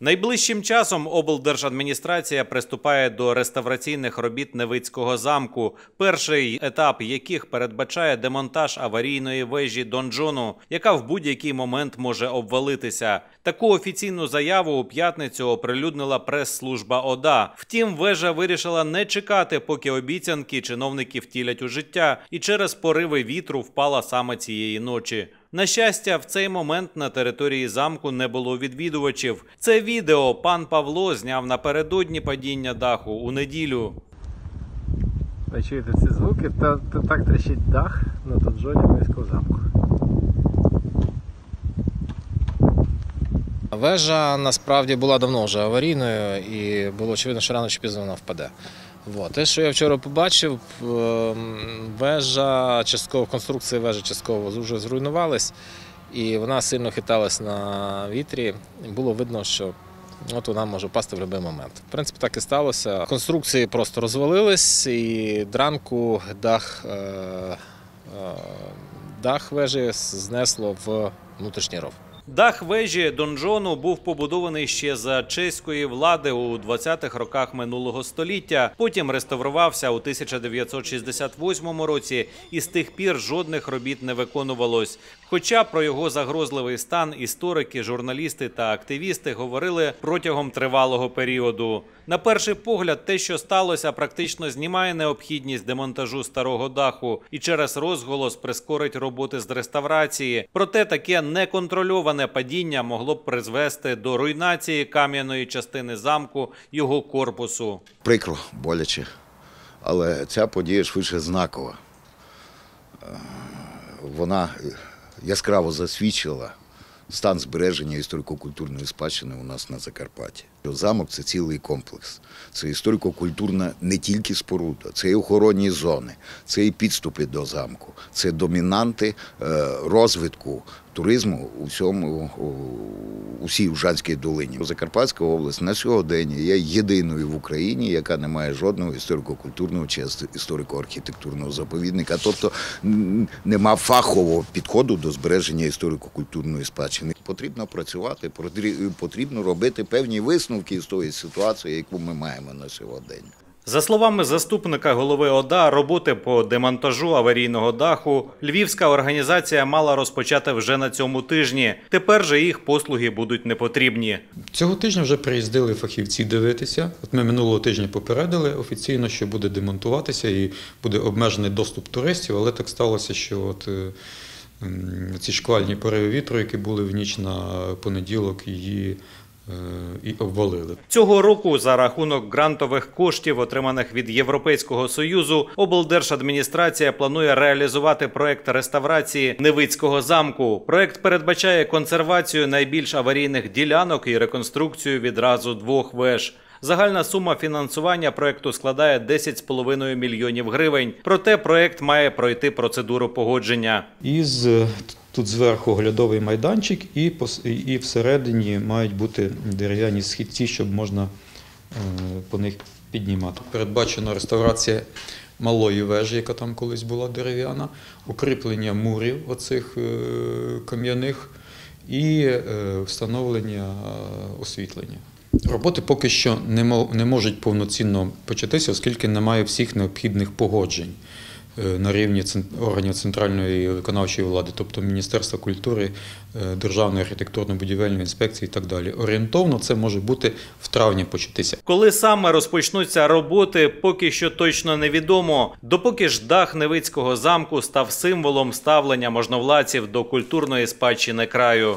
Найближчим часом облдержадміністрація приступає до реставраційних робіт Невицького замку, перший етап яких передбачає демонтаж аварійної вежі донжону, яка в будь-який момент може обвалитися. Таку офіційну заяву у п'ятницю оприлюднила прес-служба ОДА. Втім, вежа вирішила не чекати, поки обіцянки чиновники втілять у життя, і через пориви вітру впала саме цієї ночі. На щастя, в цей момент на території замку не було відвідувачів. Це відео пан Павло зняв напередодні падіння даху у неділю. Ви чуєте ці звуки? Та, та так тріщить дах на донжоні Невицького замку. Вежа насправді була давно вже аварійною і було очевидно, що рано чи пізно вона впаде. Вот. Те, що я вчора побачив, ем, вежа частково, конструкція вежі частково вже зруйнувалась, і вона сильно хиталась на вітрі. Було видно, що от вона може впасти в будь-який момент. В принципі, так і сталося. Конструкції просто розвалились, і дранку дах, е, е, дах вежі знесло в внутрішній ров. Дах вежі донжону був побудований ще за чеської влади у 20-х роках минулого століття. Потім реставрувався у 1968 році, і з тих пір жодних робіт не виконувалось. Хоча про його загрозливий стан історики, журналісти та активісти говорили протягом тривалого періоду. На перший погляд, те, що сталося, практично знімає необхідність демонтажу старого даху і через розголос прискорить роботи з реставрації. Проте таке неконтрольоване падіння могло б призвести до руйнації кам'яної частини замку його корпусу. Прикро, боляче. Але ця подія швидше знакова. Е, Вона яскраво засвідчила стан збереження історико-культурної спадщини у нас на Закарпатті. Замок це цілий комплекс. Це історико-культурна не тільки споруда, це і охоронні зони, це і підступи до замку, це домінанти е, розвитку туризму у всьому у всій Ужанській долині. Закарпатська область на сьогодення є єдиною в Україні, яка не має жодного історико-культурного чи історико-архітектурного заповідника, тобто нема фахового підходу до збереження історико-культурної спадщини. Потрібно працювати, потрі- потрібно робити певні висновки з тої ситуації, яку ми маємо на сьогодні. За словами заступника голови ОДА, роботи по демонтажу аварійного даху львівська організація мала розпочати вже на цьому тижні. Тепер же їх послуги будуть непотрібні. Цього тижня вже приїздили фахівці дивитися. От ми минулого тижня попередили офіційно, що буде демонтуватися і буде обмежений доступ туристів, але так сталося, що от е, ці шквальні пориви вітру, які були в ніч на понеділок, її і обвалили. Цього року за рахунок грантових коштів, отриманих від Європейського союзу, облдержадміністрація планує реалізувати проект реставрації Невицького замку. Проект передбачає консервацію найбільш аварійних ділянок і реконструкцію відразу двох веж. Загальна сума фінансування проекту складає 10,5 мільйонів гривень. Проте проект має пройти процедуру погодження. І з, тут зверху оглядовий майданчик, і, і- всередині мають бути дерев'яні східці, щоб можна е, по них піднімати. Передбачена реставрація малої вежі, яка там колись була дерев'яна, укріплення мурів оцих е, кам'яних і е, встановлення освітлення. Роботи поки що не, можуть повноцінно початися, оскільки немає всіх необхідних погоджень на рівні органів центральної виконавчої влади, тобто Міністерства культури, е, Державної архітектурно-будівельної інспекції і так далі. Орієнтовно це може бути в травні початися. Коли саме розпочнуться роботи, поки що точно невідомо. Допоки ж дах Невицького замку став символом ставлення можновладців до культурної спадщини краю.